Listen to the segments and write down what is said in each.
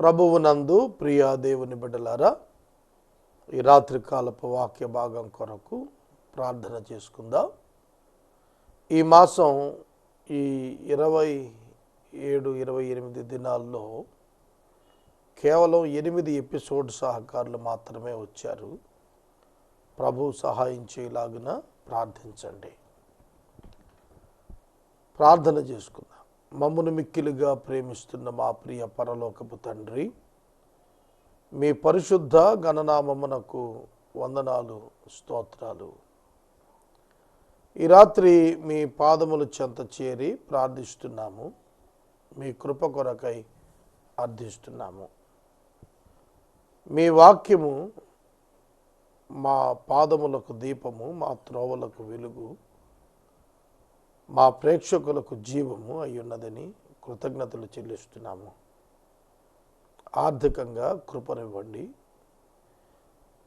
ప్రభువునందు ప్రియా దేవుని బిడ్డలారా ఈ రాత్రికాలపు వాక్య భాగం కొరకు ప్రార్థన చేసుకుందాం. ఈ మాసం ఈ ఇరవై ఏడు ఇరవై ఎనిమిది దినాల్లో కేవలం ఎనిమిది ఎపిసోడ్ సహకారులు మాత్రమే వచ్చారు. ప్రభు సహాయం చేయలాగిన ప్రార్థించండి. ప్రార్థన చేసుకుందాం. మమ్మను మిక్కిలుగా ప్రేమిస్తున్న మా ప్రియ పరలోకపు తండ్రి మీ పరిశుద్ధ గణనామమునకు వందనాలు స్తోత్రాలు. ఈ రాత్రి మీ పాదముల చెంత చేరి ప్రార్థిస్తున్నాము. మీ కృప కొరకై అర్థిస్తున్నాము. మీ వాక్యము మా పాదములకు దీపము మా త్రోవలకు వెలుగు. మా ప్రేక్షకులకు జీవము అయ్యున్నదని కృతజ్ఞతలు చెల్లిస్తున్నాము. ఆర్థికంగా కృపనివ్వండి.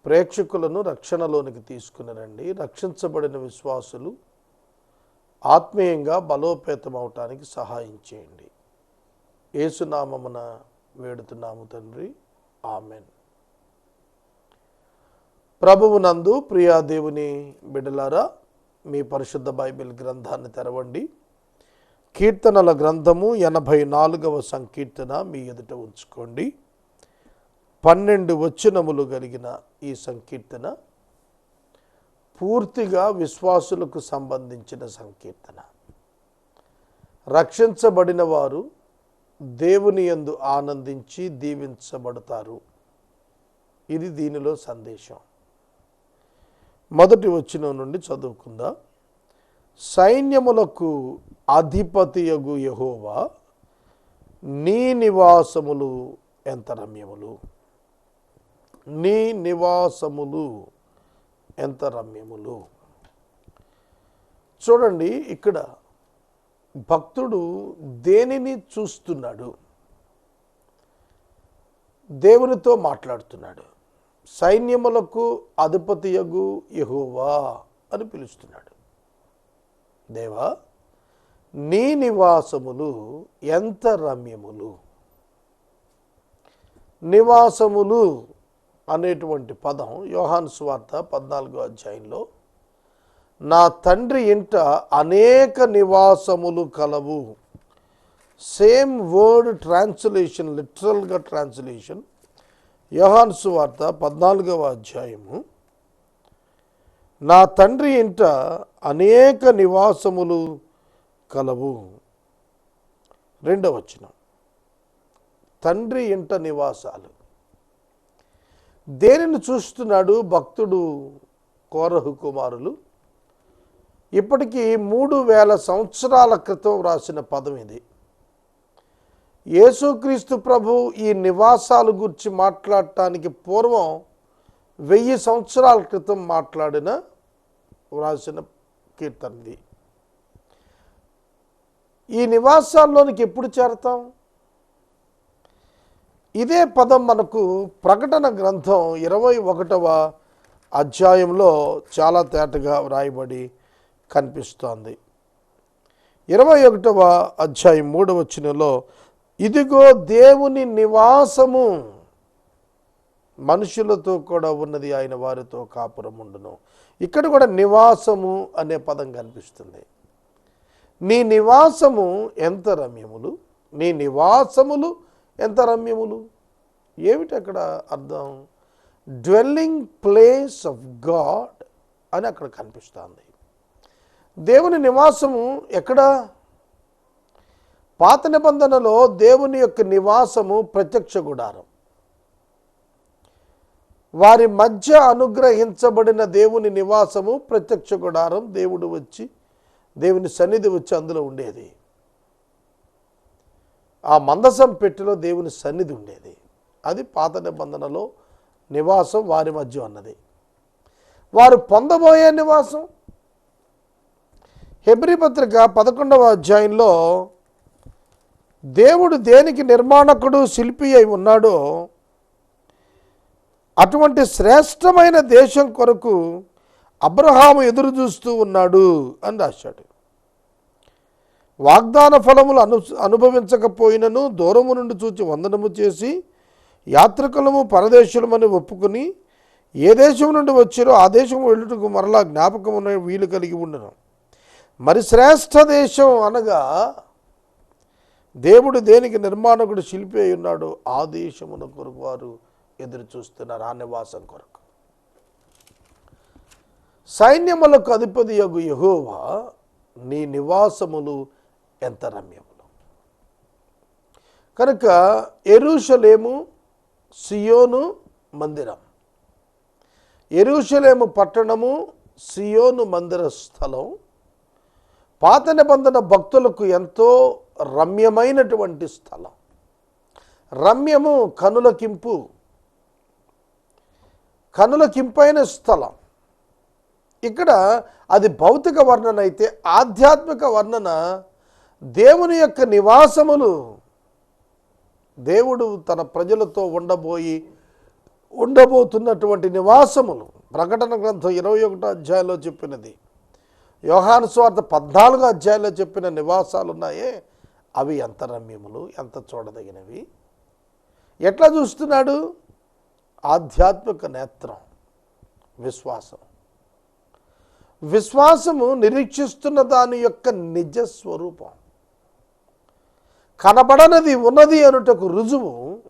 ప్రేక్షకులను రక్షణలోనికి తీసుకుని రండి. రక్షించబడిన విశ్వాసులు ఆత్మీయంగా బలోపేతం అవటానికి సహాయం చేయండి. ఏసునామమున వేడుతున్నాము తండ్రి. ఆమెన్. ప్రభువునందు ప్రియా దేవుని బిడలారా మీ పరిశుద్ధ బైబిల్ గ్రంథాన్ని తెరవండి. కీర్తనల గ్రంథము ఎనభై నాలుగవ సంకీర్తన మీ ఎదుట ఉంచుకోండి. పన్నెండు వచనములు కలిగిన ఈ సంకీర్తన పూర్తిగా విశ్వాసులకు సంబంధించిన సంకీర్తన. రక్షించబడిన వారు దేవుని యందు ఆనందించి దీవించబడతారు. ఇది దీనిలో సందేశం. మొదటి వచ్చిన నుండి చదువుకుందాం? సైన్యములకు అధిపతియగు యహోవా నీ నివాసములు ఎంత రమ్యములు? నీ నివాసములు ఎంత రమ్యములు? చూడండి ఇక్కడ భక్తుడు దేనిని చూస్తున్నాడు? దేవునితో మాట్లాడుతున్నాడు. సైన్యములకు అధిపతియగు యహోవా అని పిలుస్తున్నాడు. దేవా నీ నివాసములు ఎంత రమ్యములు? నివాసములు అనేటువంటి పదం యోహాన్ స్వార్త పద్నాలుగో అధ్యాయంలో నా తండ్రి ఇంట అనేక నివాసములు కలవు. సేమ్ వర్డ్ ట్రాన్స్లేషన్ లిటరల్గా ట్రాన్స్లేషన్ యోహాన్సు వార్త పద్నాలుగవ అధ్యాయము. నా తండ్రి ఇంట అనేక నివాసములు కలవు. రెండవ వచనం. తండ్రి ఇంట నివాసాలు. దేనిని చూస్తున్నాడు? భక్తుడు కోరహు కుమారులు. ఇప్పటికీ మూడు వేల సంవత్సరాల క్రితం రాసిన పదం ఇది. యేసుక్రీస్తు ప్రభు ఈ నివాసాల గురించి మాట్లాడటానికి పూర్వం వెయ్యి సంవత్సరాల క్రితం మాట్లాడిన వ్రాసిన కీర్తనది. ఈ నివాసాల్లోనికి ఎప్పుడు చేరతాం? ఇదే పదం మనకు ప్రకటన గ్రంథం ఇరవై ఒకటవ అధ్యాయంలో చాలా తేటగా వ్రాయబడి కనిపిస్తోంది. ఇరవై ఒకటవ అధ్యాయం మూడవ చిన్నలో ఇదిగో దేవుని నివాసము మనుషులతో కూడా ఉన్నది ఆయన వారితో కాపురం ఉండును. ఇక్కడ కూడా నివాసము అనే పదం కనిపిస్తుంది. నీ నివాసము ఎంత రమ్యములు? నీ నివాసములు ఎంత రమ్యములు? ఏమిటి అక్కడ అర్థం? డ్వెల్లింగ్ ప్లేస్ ఆఫ్ గాడ్ అని అక్కడ కనిపిస్తుంది. దేవుని నివాసము ఎక్కడ? పాత నిబంధనలో దేవుని యొక్క నివాసము ప్రత్యక్ష గుడారం. వారి మధ్య అనుగ్రహించబడిన దేవుని నివాసము ప్రత్యక్ష గుడారం. దేవుడు వచ్చి దేవుని సన్నిధి వచ్చి అందులో ఉండేది. ఆ మందసం పెట్టెలో దేవుని సన్నిధి ఉండేది. అది పాత నిబంధనలో నివాసం వారి మధ్య ఉన్నది. వారు పొందబోయే నివాసం. హెబ్రి పత్రిక పదకొండవ అధ్యాయంలో దేవుడు దేనికి నిర్మాణకుడు శిల్పి అయి ఉన్నాడో అటువంటి శ్రేష్టమైన దేశం కొరకు అబ్రహాము ఎదురు చూస్తూ ఉన్నాడు అని రాశాడు. వాగ్దాన ఫలములు అను అనుభవించకపోయినను దూరము నుండి చూచి వందనము చేసి యాత్రికులము పరదేశులమని ఒప్పుకుని ఏ దేశం నుండి వచ్చారో ఆ దేశం వెళ్ళుటకు మరలా జ్ఞాపకం ఉన్న వీలు కలిగి ఉండను. మరి శ్రేష్ఠ దేశం అనగా దేవుడు దేనికి నిర్మాణకుడు శిల్పి అయి ఉన్నాడు ఆదేశమున కొరకు వారు ఎదురు చూస్తున్నారు ఆ నివాసం కొరకు. సైన్యములకు అధిపతి యగు యహోవా నీ నివాసములు ఎంత రమ్యములు. కనుక ఎరుషలేము సియోను మందిరం. ఎరుషలేము పట్టణము సియోను మందిర స్థలం. పాత నిబంధన భక్తులకు ఎంతో రమ్యమైనటువంటి స్థలం. రమ్యము కనులకింపు కనులకింపైన స్థలం. ఇక్కడ అది భౌతిక వర్ణన అయితే ఆధ్యాత్మిక వర్ణన దేవుని యొక్క నివాసములు. దేవుడు తన ప్రజలతో ఉండబోయి ఉండబోతున్నటువంటి నివాసములు. ప్రకటన గ్రంథం ఇరవై ఒకటో అధ్యాయంలో చెప్పినది. యోహాను స్వార్థ పద్నాలుగో అధ్యాయంలో చెప్పిన నివాసాలు ఉన్నాయే అవి ఎంత రమ్యములు ఎంత చూడదగినవి? ఎట్లా చూస్తున్నాడు? ఆధ్యాత్మిక నేత్రం విశ్వాసం. విశ్వాసము నిరీక్షిస్తున్న దాని యొక్క నిజ స్వరూపం. కనబడనది ఉన్నది అనుటకు రుజువు.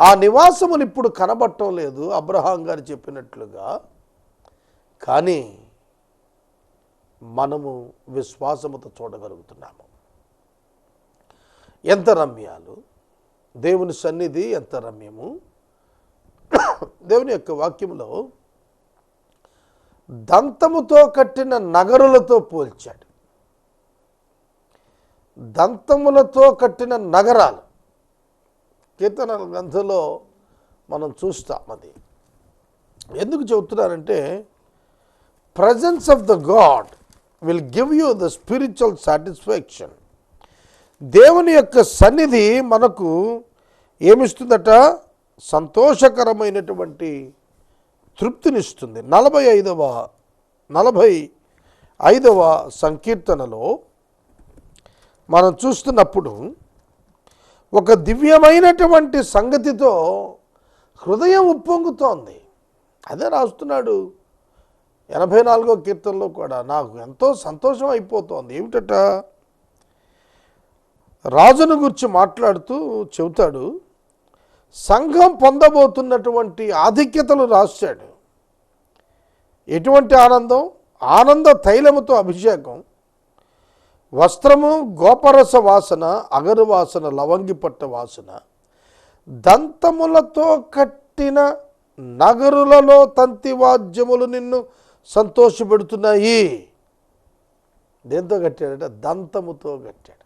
ఆ నివాసమును ఇప్పుడు కనబడటం లేదు అబ్రహాం గారు చెప్పినట్లుగా. కానీ మనము విశ్వాసముతో చూడగలుగుతున్నాము. ఎంత రమ్యాలు? దేవుని సన్నిధి ఎంత రమ్యము? దేవుని యొక్క వాక్యంలో దంతముతో కట్టిన నగరులతో పోల్చాడు. దంతములతో కట్టిన నగరాలు. కీర్తన గ్రంథంలో మనం చూస్తాం అది. ఎందుకు చెబుతున్నారంటే presence of the God will give you the spiritual satisfaction దేవుని యొక్క సన్నిధి మనకు ఏమిస్తుందట? సంతోషకరమైనటువంటి తృప్తినిస్తుంది. నలభై ఐదవ నలభై ఐదవ సంకీర్తనలో మనం చూస్తున్నప్పుడు ఒక దివ్యమైనటువంటి సంగతితో హృదయం ఉప్పొంగుతోంది. అదే రాస్తున్నాడు ఎనభై నాలుగో కీర్తనలో కూడా. నాకు ఎంతో సంతోషం అయిపోతోంది. ఏమిటట? రాజును గురించి మాట్లాడుతూ చెబుతాడు సంఘం పొందబోతున్నటువంటి ఆధిక్యతలు రాశాడు. ఎటువంటి ఆనందం? ఆనంద తైలముతో అభిషేకం. వస్త్రము గోపరస వాసన అగరు వాసన వాసన. దంతములతో కట్టిన నగరులలో తంతి వాద్యములు నిన్ను సంతోషపెడుతున్నాయి. దేంతో కట్టాడట దంతముతో కట్టాడు.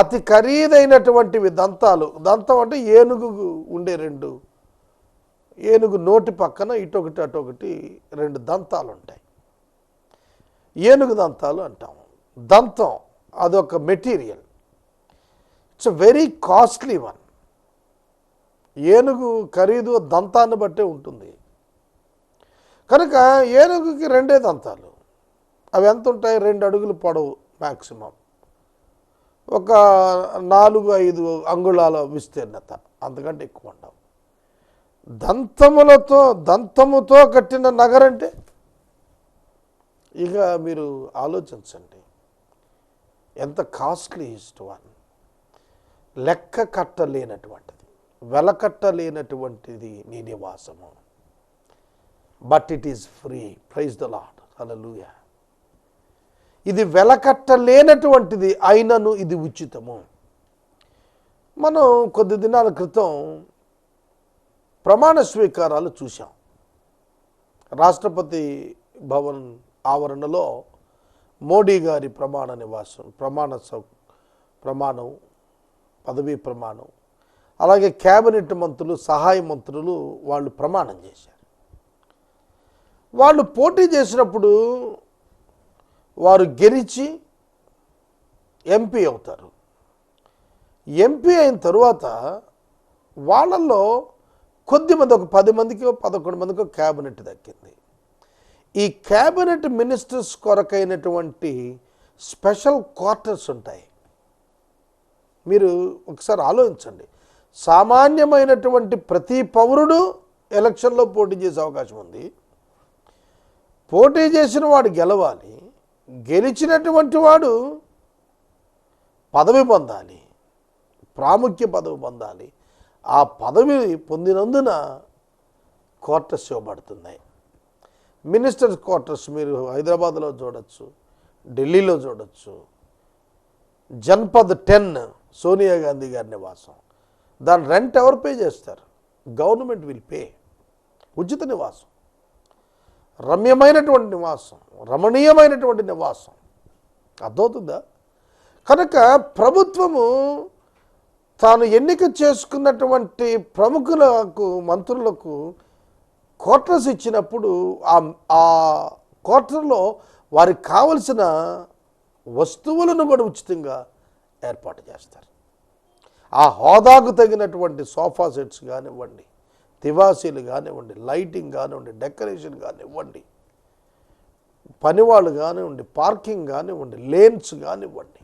అతి ఖరీదైనటువంటివి దంతాలు. దంతం అంటే ఏనుగు ఉండే రెండు. ఏనుగు నోటి పక్కన ఇటొకటి అటొకటి రెండు దంతాలు ఉంటాయి ఏనుగు దంతాలు అంటాము దంతం అదొక material. It's very costly one. ఏనుగు ఖరీదు దంతాన్ని బట్టే ఉంటుంది. కనుక ఏనుగుకి రెండే దంతాలు. అవి ఎంత ఉంటాయి రెండు అడుగులు పొడవు మ్యాక్సిమం ఒక నాలుగు ఐదు అంగుళాల విస్తీర్ణత అంతకంటే ఎక్కువ ఉండవు. దంతములతో దంతముతో కట్టిన నగరంటే ఇక మీరు ఆలోచించండి. ఎంత కాస్ట్లీ ఇస్ట్ వన్. లెక్క కట్టలేనటువంటిది. వెలకట్టలేనటువంటిది నీ నివాసము but it is free price the Lord లూయా ఇది వెలకట్టలేనటువంటిది అయినను ఇది ఉచితము. మనం కొద్ది దినాల క్రితం ప్రమాణ స్వీకారాలు చూసాం రాష్ట్రపతి భవన్ ఆవరణలో మోడీ గారి ప్రమాణ నివాసం ప్రమాణ సౌ ప్రమాణం పదవీ ప్రమాణం అలాగే క్యాబినెట్ మంత్రులు సహాయ మంత్రులు వాళ్ళు ప్రమాణం చేశారు. వాళ్ళు పోటీ చేసినప్పుడు వారు గెలిచి ఎంపీ అవుతారు. ఎంపీ అయిన తరువాత వాళ్ళల్లో కొద్దిమంది ఒక పది మందికి పదకొండు మందికి క్యాబినెట్ దక్కింది. ఈ క్యాబినెట్ మినిస్టర్స్ కొరకైనటువంటి స్పెషల్ క్వార్టర్స్ ఉంటాయి. మీరు ఒకసారి ఆలోచించండి. సామాన్యమైనటువంటి ప్రతి పౌరుడు ఎలక్షన్లో పోటీ చేసే అవకాశం ఉంది. పోటీ చేసిన వాడు గెలవాలి. గెలిచినటువంటి వాడు పదవి పొందాలి ప్రాముఖ్య పదవి పొందాలి. ఆ పదవి పొందినందున క్వార్టర్స్ ఇవ్వబడుతున్నాయి. మినిస్టర్స్ క్వార్టర్స్ మీరు హైదరాబాద్లో చూడొచ్చు ఢిల్లీలో చూడొచ్చు. జన్పద్ టెన్ సోనియా గాంధీ గారి నివాసం. దాని రెంట్ ఎవరు పే చేస్తారు? Government will pay. ఉచిత నివాసం. రమ్యమైనటువంటి నివాసం రమణీయమైనటువంటి నివాసం. అర్థమవుతుందా? కనుక ప్రభుత్వము తాను ఎన్నిక చేసుకున్నటువంటి ప్రముఖులకు మంత్రులకు క్వార్టర్స్ ఇచ్చినప్పుడు ఆ ఆ క్వార్టర్లో వారికి కావలసిన వస్తువులను కూడా ఉచితంగా ఏర్పాటు చేస్తారు. ఆ హోదాకు తగినటువంటి సోఫా సెట్స్ కానివ్వండి తివాసీలు కానివ్వండి లైటింగ్ కానివ్వండి డెకరేషన్ కానివ్వండి పనివాళ్ళు కానివ్వండి పార్కింగ్ కానివ్వండి లేన్స్ కానివ్వండి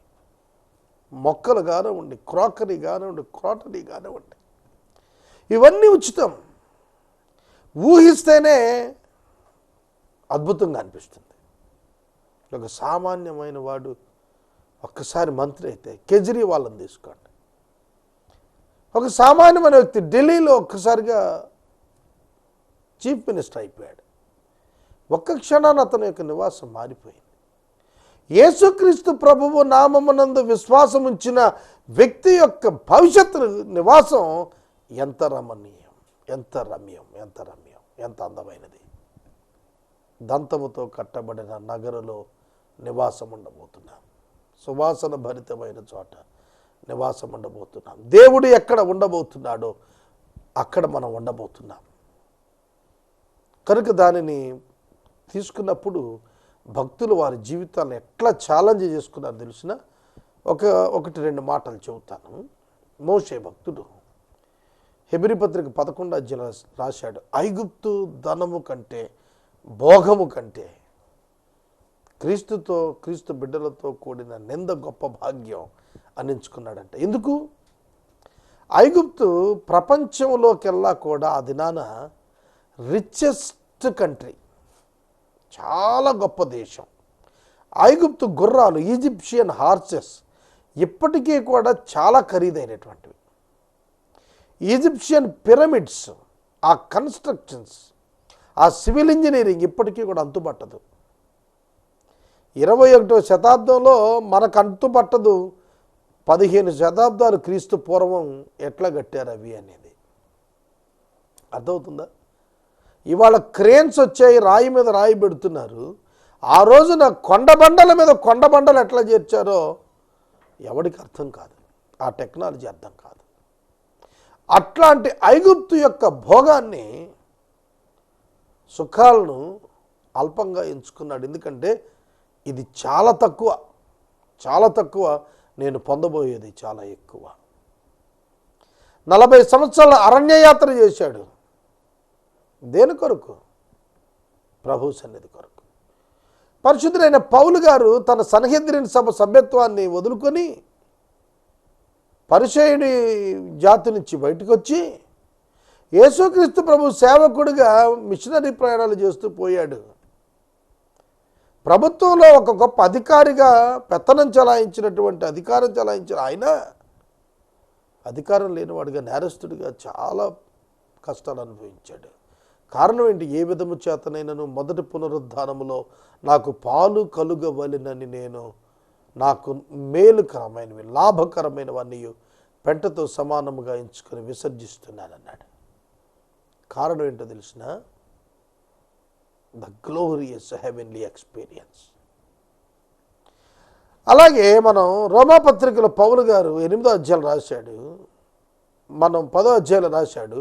మొక్కలు కానివ్వండి క్రాకరీ కానివ్వండి క్రాటరీ కానివ్వండి ఇవన్నీ ఉచితం. ఊహిస్తేనే అద్భుతంగా అనిపిస్తుంది. ఒక సామాన్యమైన వాడు ఒక్కసారి మంత్రి అయితే కేజ్రీవాల్ని తీసుకోండి. ఒక సామాన్యమైన వ్యక్తి ఢిల్లీలో ఒక్కసారిగా చీఫ్ మినిస్టర్ అయిపోయాడు. ఒక్క క్షణాన్ని అతని యొక్క నివాసం మారిపోయింది. యేసుక్రీస్తు ప్రభువు నామమునందు విశ్వాసం ఉంచిన వ్యక్తి యొక్క భవిష్యత్తు నివాసం ఎంత రమణీయం ఎంత రమ్యం ఎంత రమ్యం ఎంత అందమైనది. దంతముతో కట్టబడిన నగరులో నివాసం ఉండబోతున్నాం. సువాసన భరితమైన చోట నివాసం ఉండబోతున్నాం. దేవుడు ఎక్కడ ఉండబోతున్నాడో అక్కడ మనం ఉండబోతున్నాం. కనుక దానిని తీసుకున్నప్పుడు భక్తులు వారి జీవితాలను ఎట్లా ఛాలెంజ్ చేసుకున్నారో తెలిసిన ఒక ఒకటి రెండు మాటలు చెబుతాను. మోషే భక్తుడు హెబిరి పత్రిక పదకొండు అధ్యాయం రాశాడు ఐగుప్తు ధనము కంటే భోగము కంటే క్రీస్తుతో క్రీస్తు బిడ్డలతో కూడిన నింద గొప్ప భాగ్యం అందించుకున్నాడంట. ఎందుకు? ఐగుప్తు ప్రపంచంలోకెల్లా కూడా ఆ దినాన రిచెస్ట్ కంట్రీ చాలా గొప్ప దేశం. ఐగుప్తు గుర్రాలు ఈజిప్షియన్ హార్సెస్ ఇప్పటికీ కూడా చాలా ఖరీదైనటువంటివి. ఈజిప్షియన్ పిరమిడ్స్ ఆ కన్స్ట్రక్షన్స్ ఆ సివిల్ ఇంజనీరింగ్ ఇప్పటికీ కూడా అంతుపట్టదు ఇరవై ఒకటో శతాబ్దంలో మనకు అంతుపట్టదు పదిహేను శతాబ్దాలు క్రీస్తు పూర్వం ఎట్లా కట్టారు అవి అనేది. అర్థమవుతుందా? ఇవాళ క్రేన్స్ వచ్చాయి రాయి మీద రాయి పెడుతున్నారు. ఆ రోజున కొండబండల మీద కొండబండలు ఎట్లా చేర్చారో ఎవడికి అర్థం కాదు. ఆ టెక్నాలజీ అర్థం కాదు. అట్లాంటి ఐగుప్తు యొక్క భోగాన్ని సుఖాలను అల్పంగా ఎంచుకున్నాడు. ఎందుకంటే ఇది చాలా తక్కువ చాలా తక్కువ నేను పొందబోయేది చాలా ఎక్కువ. నలభై సంవత్సరాల అరణ్యయాత్ర చేశాడు. దేని కొరకు? ప్రభు సన్నిధి కొరకు. పరిశుద్ధులైన పౌలు గారు తన సన్హెద్రిన్ సభ సభ్యత్వాన్ని వదులుకొని పరిచయుడి జాతి నుంచి బయటకు వచ్చి యేసుక్రీస్తు ప్రభు సేవకుడిగా మిషనరీ ప్రయాణాలు చేస్తూ పోయాడు. ప్రభుత్వంలో ఒక గొప్ప అధికారిగా పెత్తనం చలాయించినటువంటి అధికారం చలాయించిన ఆయన అధికారం లేనివాడిగా నేరస్తుడిగా చాలా కష్టాలు అనుభవించాడు. కారణం ఏంటి? ఏ విధము చేతనైనను మొదటి పునరుద్ధానములో నాకు పాలు కలుగవలెనని నేను నాకు మేలుకరమైనవి లాభకరమైనవన్నీ పెంటతో సమానముగా ఎంచుకొని విసర్జిస్తున్నానన్నాడు. కారణం ఏంటో తెలిసిన? ద గ్లోరియస్ హెవెన్లీ ఎక్స్పీరియన్స్ అలాగే మనం రోమాపత్రికలో పౌలు గారు ఎనిమిదో అధ్యాయులు రాశాడు మనం పదో అధ్యాయులు రాశాడు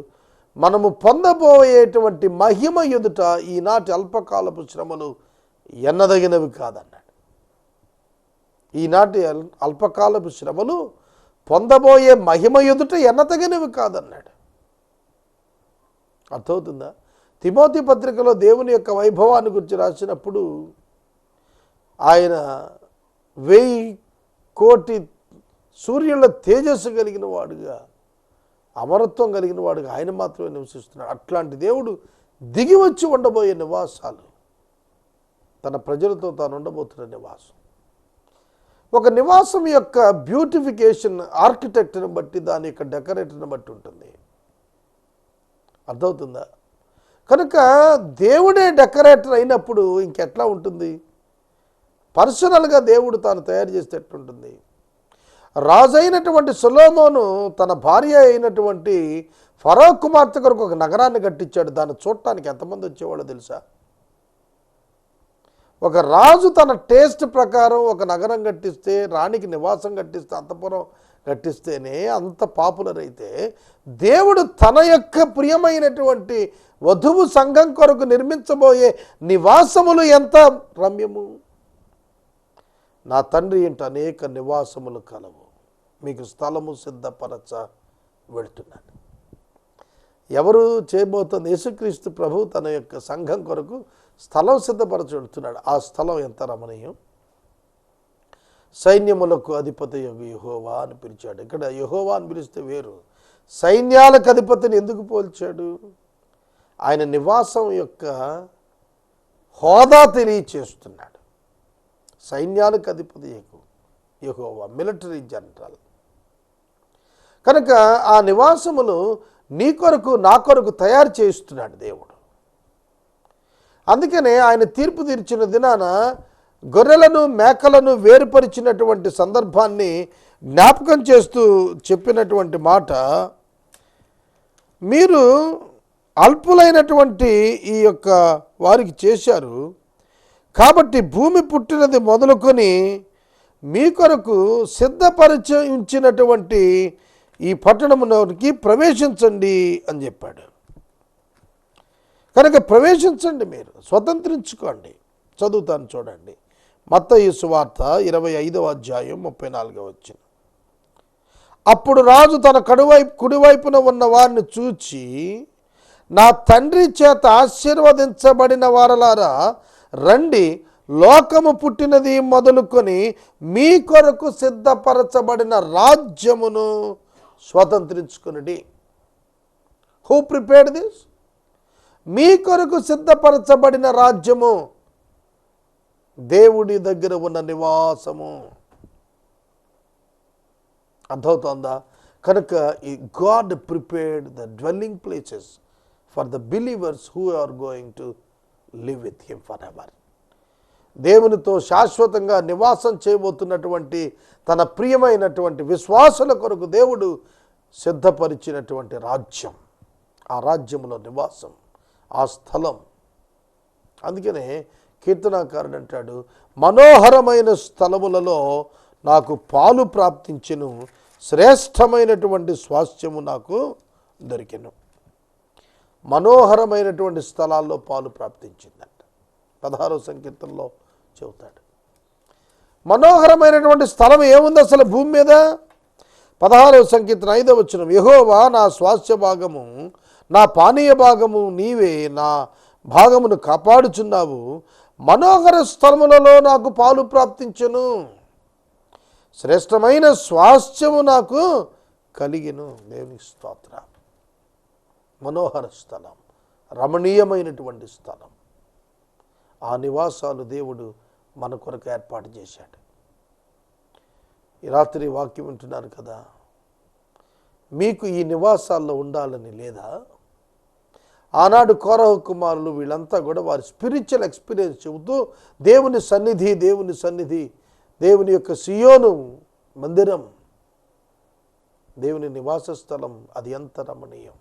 మనము పొందబోయేటువంటి మహిమ ఎదుట ఈనాటి అల్పకాలపు శ్రమలు ఎన్నదగినవి కాదన్నాడు. ఈనాటి అల్- అల్పకాలపు శ్రమలు పొందబోయే మహిమ ఎదుట ఎన్నతగినవి కాదన్నాడు. అర్థమవుతుందా? తిమోతి పత్రికలో దేవుని యొక్క వైభవాన్ని గురించి రాసినప్పుడు ఆయన వెయ్యి కోటి సూర్యుల తేజస్సు కలిగిన వాడుగా అమరత్వం కలిగిన వాడుగా ఆయన మాత్రమే నివసిస్తున్నాడు. అట్లాంటి దేవుడు దిగి వచ్చి ఉండబోయే నివాసాలు. తన ప్రజలతో తాను ఉండబోతున్న నివాసం. ఒక నివాసం యొక్క బ్యూటిఫికేషన్ ఆర్కిటెక్ట్ని బట్టి దాని యొక్క డెకరేటర్ని బట్టి ఉంటుంది. అర్థమవుతుందా? కనుక దేవుడే డెకరేటర్ అయినప్పుడు ఇంకెట్లా ఉంటుంది? పర్సనల్గా దేవుడు తాను తయారు చేస్తే రాజైనటువంటి రాజు అయినటువంటి సులోమోను తన భార్య అయినటువంటి ఫరో కుమార్తె కొరకు ఒక నగరాన్ని కట్టించాడు. దాన్ని చూడటానికి ఎంతమంది వచ్చేవాళ్ళో తెలుసా? ఒక రాజు తన టేస్ట్ ప్రకారం ఒక నగరం కట్టిస్తే రాణికి నివాసం కట్టిస్తే అంతపురం కట్టిస్తేనే అంత పాపులర్ అయితే దేవుడు తన యొక్క ప్రియమైనటువంటి వధువు సంఘం కొరకు నిర్మించబోయే నివాసములు ఎంత? రమ్యము. నా తండ్రి ఇంట అనేక నివాసములు కలవు. మీకు స్థలము సిద్ధపరచ వెళుతున్నాను. ఎవరు చేయబోతుంది? యేసుక్రీస్తు ప్రభు తన యొక్క సంఘం కొరకు స్థలం సిద్ధపరచ వెళుతున్నాడు. ఆ స్థలం ఎంత రమణీయం? సైన్యములకు అధిపతి యహోవా అని పిలిచాడు. ఇక్కడ యహోవా అని పిలిస్తే వేరు. సైన్యాలకు అధిపతిని ఎందుకు పోల్చాడు? ఆయన నివాసం యొక్క హోదా తెలియచేస్తున్నాడు. సైన్యాలకు అధిపతి యహోవా మిలిటరీ జనరల్. కనుక ఆ నివాసములు నీ కొరకు నా కొరకు తయారు చేస్తున్నాడు దేవుడు. అందుకనే ఆయన తీర్పు తీర్చిన దినాన గొర్రెలను మేకలను వేరుపరిచినటువంటి సందర్భాన్ని జ్ఞాపకం చేస్తూ చెప్పినటువంటి మాట మీరు అల్పులైనటువంటి ఈ యొక్క వారికి చేశారు. కాబట్టి భూమి పుట్టినది మొదలుకొని మీ కొరకు సిద్ధపరిచయించినటువంటి ఉంచినటువంటి ఈ పట్టణములోనికి ప్రవేశించండి అని చెప్పాడు. కనుక ప్రవేశించండి మీరు స్వతంత్రించుకోండి. చదువుతాను చూడండి. మత్తయి సువార్త ఇరవై ఐదవ అధ్యాయం ముప్పై నాలుగవ వచ్చిన. అప్పుడు రాజు తన కడువైపు కుడివైపున ఉన్న వారిని చూచి నా తండ్రి చేత ఆశీర్వదించబడిన వారలారా రండి లోకము పుట్టినది మొదలుకొని మీ కొరకు సిద్ధపరచబడిన రాజ్యమును స్వతంత్రించుకునడి. హూ ప్రిపేర్డ్ దిస్ మీ కొరకు సిద్ధపరచబడిన రాజ్యము. దేవుడి దగ్గర ఉన్న నివాసము. అర్థమవుతోందా? కనుక ఈ God prepared the dwelling places for the believers who are going to live with him for ever దేవునితో శాశ్వతంగా నివాసం చేయబోతున్నటువంటి తన ప్రియమైనటువంటి విశ్వాసుల కొరకు దేవుడు సిద్ధపరిచినటువంటి రాజ్యం. ఆ రాజ్యంలో నివాసం ఆ స్థలం. అందుకనే కీర్తనాకారుడు అంటాడు మనోహరమైన స్థలములలో నాకు పాలు ప్రాప్తించను శ్రేష్టమైనటువంటి స్వాస్థ్యము నాకు దొరికెను. మనోహరమైనటువంటి స్థలాల్లో పాలు ప్రాప్తించిందంట. పదహారో సంకీర్తనలో చెబుతాడు మనోహరమైనటువంటి స్థలం ఏముంది అసలు భూమి మీద? పదహారవ సంకీర్తన ఐదవ వచ్చిన యహోవా నా స్వాస్థ్య భాగము నా పానీయ భాగము నీవే నా భాగమును కాపాడుచున్నావు. మనోహర స్థలములలో నాకు పాలు ప్రాప్తించను. శ్రేష్టమైన స్వాస్థ్యము నాకు కలిగిను. దేవుని స్తోత్ర. మనోహర స్థలం రమణీయమైనటువంటి స్థలం. ఆ నివాసాలు దేవుడు మన కొరకు ఏర్పాటు చేశాడు. ఈ రాత్రి వాక్యం వింటున్నారు కదా మీకు ఈ నివాసాల్లో ఉండాలని లేదా? ఆనాడు కోరహ కుమారులు వీళ్ళంతా కూడా వారి స్పిరిచువల్ ఎక్స్పీరియన్స్ చెబుతూ దేవుని సన్నిధి దేవుని సన్నిధి దేవుని యొక్క సియోను మందిరం దేవుని నివాస స్థలం అది ఎంత రమణీయం.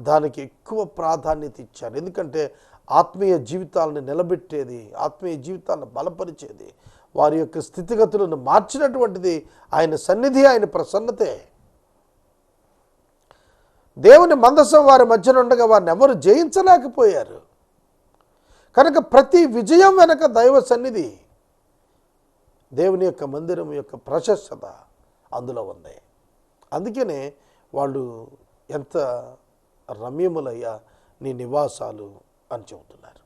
దానికి ఎక్కువ ప్రాధాన్యత ఇచ్చారు. ఎందుకంటే ఆత్మీయ జీవితాలను నిలబెట్టేది ఆత్మీయ జీవితాలను బలపరిచేది వారి యొక్క స్థితిగతులను మార్చినటువంటిది ఆయన సన్నిధి ఆయన ప్రసన్నతే. దేవుని మందసం వారి మధ్యన ఉండగా వారిని ఎవరు జయించలేకపోయారు. కనుక ప్రతి విజయం వెనక దైవ సన్నిధి. దేవుని యొక్క మందిరం యొక్క ప్రశస్తత అందులో ఉంది. అందుకనే వాళ్ళు ఎంత రమ్యములయ్యా నీ నివాసాలు అని చెబుతున్నారు.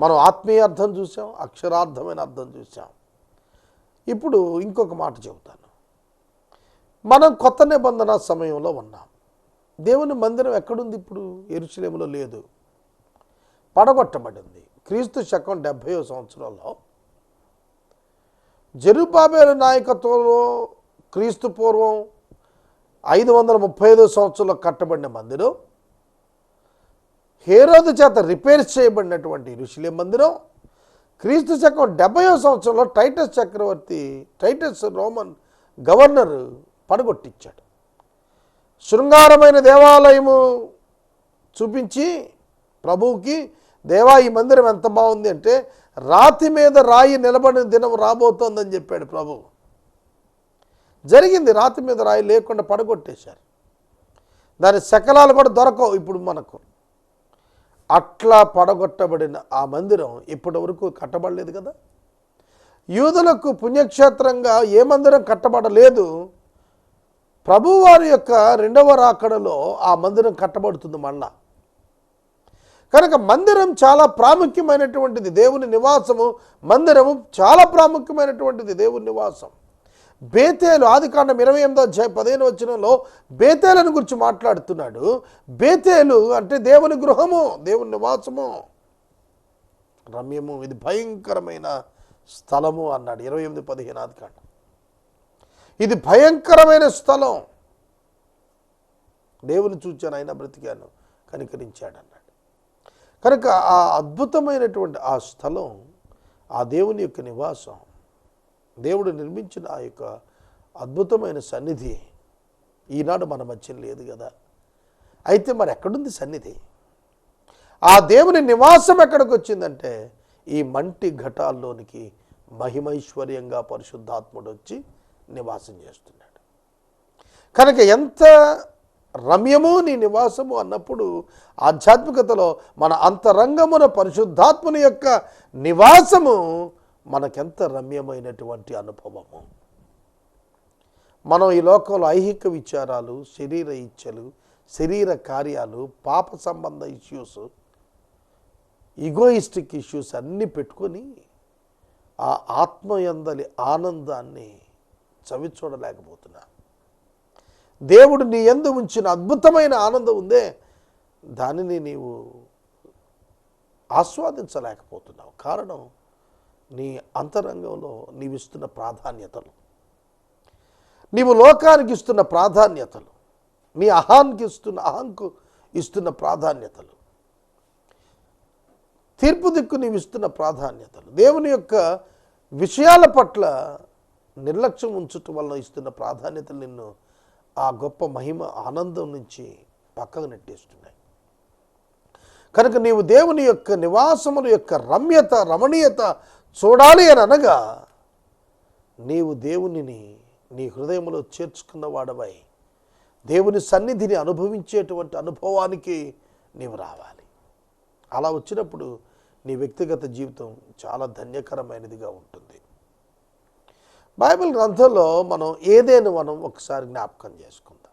మనం ఆత్మీయ అర్థం చూసాం అక్షరార్థమైన అర్థం చూసాం. ఇప్పుడు ఇంకొక మాట చెబుతాను. మనం కొత్త నిబంధన సమయంలో ఉన్నాం. దేవుని మందిరం ఎక్కడుంది ఇప్పుడు? ఎరుసలేములో లేదు. పడగొట్టబడింది. క్రీస్తు శకం డెబ్భైవ సంవత్సరంలో. జరుబాబేల నాయకత్వంలో క్రీస్తు పూర్వం ఐదు వందల ముప్పై ఐదో సంవత్సరంలో కట్టబడిన మందిరం. హేరోదు చేత రిపేర్ చేయబడినటువంటి ఋషులే మందిరం క్రీస్తు శకం డెబ్బై సంవత్సరంలో టైటస్ చక్రవర్తి టైటస్ రోమన్ గవర్నర్ పడగొట్టించాడు. శృంగారమైన దేవాలయము చూపించి ప్రభువుకి దేవా ఈ మందిరం ఎంత బాగుంది అంటే రాతి మీద రాయి నిలబడిన దినం రాబోతోందని చెప్పాడు ప్రభు. జరిగింది రాతి మీద రాయి లేకుండా పడగొట్టేశారు. దాని శకలాలు కూడా దొరకవు ఇప్పుడు మనకు. అట్లా పడగొట్టబడిన ఆ మందిరం ఇప్పటి వరకు కట్టబడలేదు కదా. యూదులకు పుణ్యక్షేత్రంగా ఏ మందిరం కట్టబడలేదు. ప్రభువారి యొక్క రెండవ రాకడలో ఆ మందిరం కట్టబడుతుంది మళ్ళా. కనుక మందిరం చాలా ప్రాముఖ్యమైనటువంటిది దేవుని నివాసము. మందిరము చాలా ప్రాముఖ్యమైనటువంటిది దేవుని నివాసం. బేతేలు ఆదికాండం ఇరవై ఎనిమిదో అధ్యాయ పదిహేను వచనంలో బేతేలను గురించి మాట్లాడుతున్నాడు. బేతేలు అంటే దేవుని గృహము దేవుని నివాసము. రమ్యము ఇది భయంకరమైన స్థలము అన్నాడు ఇరవై ఎనిమిది పదిహేను ఆదికాండం ఇది భయంకరమైన స్థలం. దేవుని చూచాను ఆయన బ్రతికాను కనికరించాడు అన్నాడు. కనుక ఆ అద్భుతమైనటువంటి ఆ స్థలం ఆ దేవుని యొక్క నివాసం దేవుడు నిర్మించిన ఆ యొక్క అద్భుతమైన సన్నిధి ఈనాడు మన మధ్య లేదు కదా. అయితే మరి ఎక్కడుంది సన్నిధి? ఆ దేవుని నివాసం ఎక్కడికి వచ్చిందంటే ఈ మంటి ఘటాల్లోనికి మహిమైశ్వర్యంగా పరిశుద్ధాత్ముడు వచ్చి నివాసం చేస్తున్నాడు. కనుక ఎంత రమ్యము నీ నివాసము అన్నప్పుడు ఆధ్యాత్మికతలో మన అంతరంగమున పరిశుద్ధాత్ముని యొక్క నివాసము మనకెంత రమ్యమైనటువంటి అనుభవము? మనం ఈ లోకంలో ఐహిక విచారాలు శరీర ఇచ్చలు శరీర కార్యాలు పాప సంబంధ ఇష్యూస్ ఈగోయిస్టిక్ ఇష్యూస్ అన్నీ పెట్టుకొని ఆ ఆత్మయందలి ఆనందాన్ని చవి చూడలేకపోతున్నా. దేవుడు నీ ఎందు ఉంచిన అద్భుతమైన ఆనందం ఉందే దానిని నీవు ఆస్వాదించలేకపోతున్నావు. కారణం నీ అంతరంగంలో నీవిస్తున్న ప్రాధాన్యతలు. నీవు లోకానికి ఇస్తున్న ప్రాధాన్యతలు. నీ అహానికి ఇస్తున్న అహంకు ఇస్తున్న ప్రాధాన్యతలు. తీర్పు దిక్కు నీవు ఇస్తున్న ప్రాధాన్యతలు. దేవుని యొక్క విషయాల పట్ల నిర్లక్ష్యం ఉంచటం వల్ల ఇస్తున్న ప్రాధాన్యతలు నిన్ను ఆ గొప్ప మహిమ ఆనందం నుంచి పక్కకు నెట్టేస్తున్నాయి. కనుక నీవు దేవుని యొక్క నివాసముల యొక్క రమ్యత రమణీయత చూడాలి అని అనగా నీవు దేవునిని నీ హృదయంలో చేర్చుకున్న వాడవై దేవుని సన్నిధిని అనుభవించేటువంటి అనుభవానికి నీవు రావాలి. అలా వచ్చినప్పుడు నీ వ్యక్తిగత జీవితం చాలా ధన్యకరమైనదిగా ఉంటుంది. బైబిల్ గ్రంథంలో మనం ఏదేని వనం ఒకసారి జ్ఞాపకం చేసుకుందాం.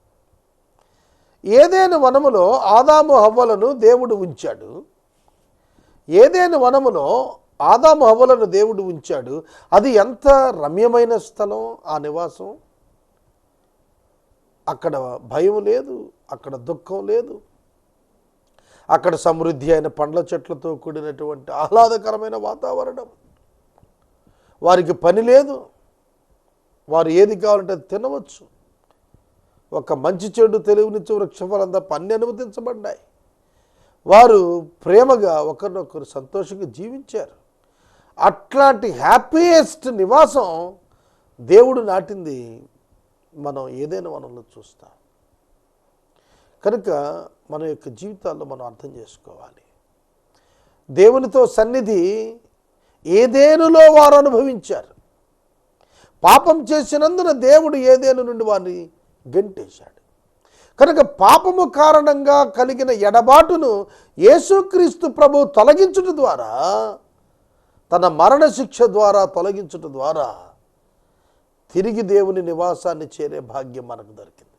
ఏదేని వనములో ఆదాము హవ్వలను దేవుడు ఉంచాడు? ఏదేని వనములో ఆదాము హవ్వలను దేవుడు ఉంచాడు. అది ఎంత రమ్యమైన స్థలం ఆ నివాసం? అక్కడ భయం లేదు అక్కడ దుఃఖం లేదు. అక్కడ సమృద్ధి అయిన పండ్ల చెట్లతో కూడినటువంటి ఆహ్లాదకరమైన వాతావరణం. వారికి పని లేదు. వారు ఏది కావాలంటే అది తినవచ్చు. ఒక మంచి చెడు తెలివినిచ్చే వృక్షఫలం తప్ప అన్ని అనుమతించబడ్డాయి. వారు ప్రేమగా ఒకరినొకరు సంతోషంగా జీవించారు. అట్లాంటి హ్యాపీయెస్ట్ నివాసం దేవుడు నాటింది మనం ఏదైనా వనంలో చూస్తాం. కనుక మన యొక్క జీవితాల్లో మనం అర్థం చేసుకోవాలి. దేవునితో సన్నిధి ఏదేనులో వారు అనుభవించారు? పాపం చేసినందున దేవుడు ఏదేను నుండి వారిని గెంటేశాడు. కనుక పాపము కారణంగా కలిగిన ఎడబాటును యేసుక్రీస్తు ప్రభు తొలగించుట ద్వారా తన మరణశిక్ష ద్వారా తొలగించుట ద్వారా తిరిగి దేవుని నివాసాన్ని చేరే భాగ్యం మనకు దొరికింది.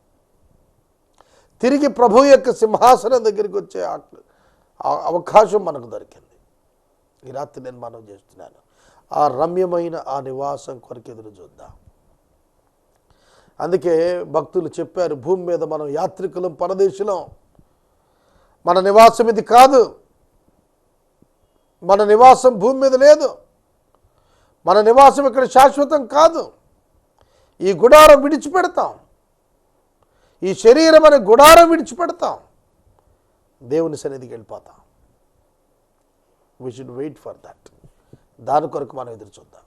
తిరిగి ప్రభు యొక్క సింహాసనం దగ్గరికి వచ్చే ఆ- అవకాశం మనకు దొరికింది. ఈ రాత్రి నేను మనం చేస్తున్నాను. ఆ రమ్యమైన ఆ నివాసం కొరకు ఎదురు చూద్దాం. అందుకే భక్తులు చెప్పారు భూమి మీద మనం యాత్రికులం పరదేశులం. మన నివాసం ఇది కాదు. మన నివాసం భూమి మీద లేదు. మన నివాసం ఇక్కడ శాశ్వతం కాదు. ఈ గుడారం విడిచిపెడతాం. ఈ శరీరం అనే గుడారం విడిచిపెడతాం. దేవుని సన్నిధికి వెళ్ళిపోతాం. We should wait for that దాని కొరకు మనం ఎదురు చూద్దాం.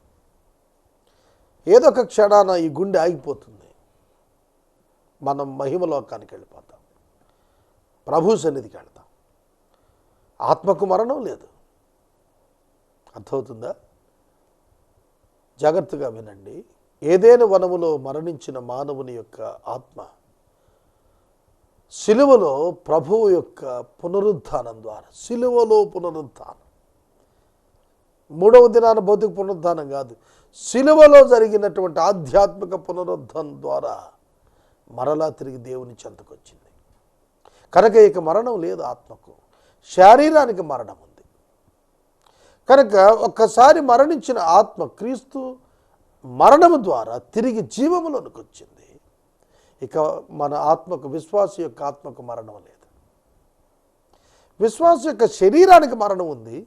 ఏదో ఒక క్షణాన ఈ గుండె ఆగిపోతుంది. మనం మహిమలోకానికి వెళ్ళిపోతాం. ప్రభు సన్నిధికి వెళ్తాం. ఆత్మకు మరణం లేదు. అర్థమవుతుందా? జాగ్రత్తగా వినండి. ఏదైనా వనములో మరణించిన మానవుని యొక్క ఆత్మ సిలువలో ప్రభువు యొక్క పునరుద్ధానం ద్వారా సిలువలో పునరుద్ధానం. మూడవ దినాన భౌతిక పునరుద్ధానం కాదు. సిలువలో జరిగినటువంటి ఆధ్యాత్మిక పునరుద్ధానం ద్వారా మరలా తిరిగి దేవుని చెంతకొచ్చింది. కనుక ఇక మరణం లేదు ఆత్మకు. శారీరానికి మరణం ఉంది. కనుక ఒక్కసారి మరణించిన ఆత్మ క్రీస్తు మరణము ద్వారా తిరిగి జీవములోనికి వచ్చింది. ఇక మన ఆత్మకు విశ్వాస యొక్క ఆత్మకు మరణం లేదు. విశ్వాస యొక్క శరీరానికి మరణం ఉంది.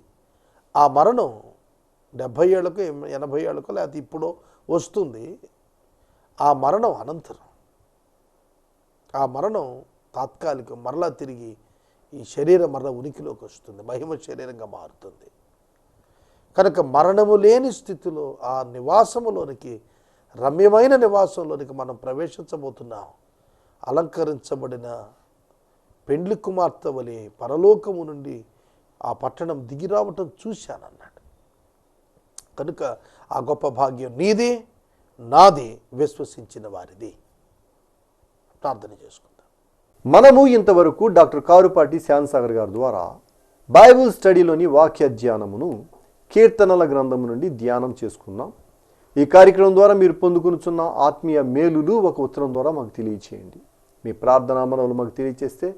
ఆ మరణం డెబ్భై ఏళ్ళకు ఎనభై ఏళ్ళకు లేకపోతే ఇప్పుడు వస్తుంది. ఆ మరణం అనంతరం. ఆ మరణం తాత్కాలికం మరలా తిరిగి ఈ శరీరం మరల ఉనికిలోకి వస్తుంది. మహిమ శరీరంగా మారుతుంది. కనుక మరణము లేని స్థితిలో ఆ నివాసములోనికి రమ్యమైన నివాసంలోనికి మనం ప్రవేశించబోతున్నాం. అలంకరించబడిన పెండ్లి కుమార్తె వలె పరలోకము నుండి ఆ పట్టణం దిగిరావటం చూశానన్నాడు. కనుక ఆ గొప్ప భాగ్యం నీది నాది విశ్వసించిన వారిది. ప్రార్థన చేసుకుందాం. మనము ఇంతవరకు డాక్టర్ కారుపాటి శ్యాన్సాగర్ గారి ద్వారా బైబుల్ స్టడీలోని వాక్య ధ్యానమును కీర్తనల గ్రంథం నుండి ధ్యానం చేసుకుందాం. ఈ కార్యక్రమం ద్వారా మీరు పొందుకునుచున్న ఆత్మీయ మేలులు ఒక ఉత్తరం ద్వారా మాకు తెలియచేయండి. మీ ప్రార్థనా మనవులు మాకు తెలియచేస్తే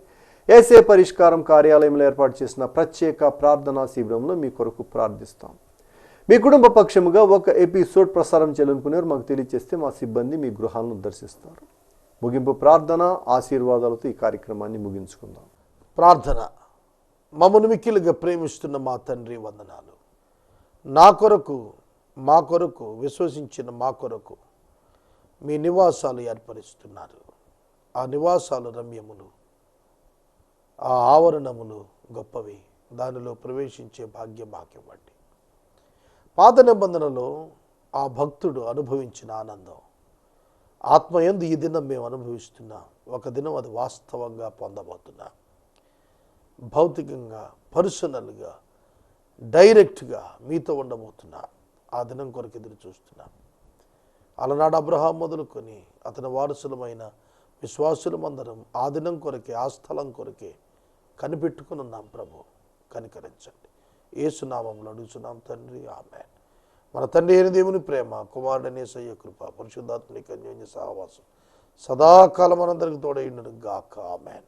ఏసే పరిష్కారం కార్యాలయంలో ఏర్పాటు చేసిన ప్రత్యేక ప్రార్థనా శిబిరంలో మీ కొరకు ప్రార్థిస్తాం. మీ కుటుంబ పక్షముగా ఒక ఎపిసోడ్ ప్రసారం చేయాలనుకునేవారు మాకు తెలియచేస్తే మా సిబ్బంది మీ గృహాలను దర్శిస్తారు. ముగింపు ప్రార్థన ఆశీర్వాదాలతో ఈ కార్యక్రమాన్ని ముగించుకుందాం. ప్రార్థన. మమ్మను మిక్కిలుగా ప్రేమిస్తున్న మా తండ్రి వందనాలు. నా కొరకు మా కొరకు విశ్వసించిన మా కొరకు మీ నివాసాలు ఏర్పరుస్తున్నారు. ఆ నివాసాలు రమ్యములు ఆ ఆవరణములు గొప్పవి. దానిలో ప్రవేశించే భాగ్యం మాకివ్వండి. పాత నిబంధనలో ఆ భక్తుడు అనుభవించిన ఆనందం. ఆత్మయందు ఈ దినం మేము అనుభవిస్తున్నాం ఒక దినం అది వాస్తవంగా పొందబోతున్నాం భౌతికంగా పర్సనల్గా డైరెక్ట్గా మీతో ఉండబోతున్నా. ఆ దినం కొరకు ఎదురు చూస్తున్నా. అలనాడు అబ్రహాం మొదలుకొని అతని వారసులమైన విశ్వాసులమందరం ఆ దినం కొరకే ఆ స్థలం కొరకే కనిపెట్టుకుని ఉన్నాం ప్రభు. కనికరించండి. ఏసునామంలో అడుగుతున్నాం తండ్రి ఆమె మన తండ్రి అయిన దేవుని ప్రేమ కుమారుడనే సయ్య కృప పరిశుద్ధాత్మని కన్యోన్య సహవాసం సదాకాలం మనందరికి తోడైండును గాక ఆమెన్.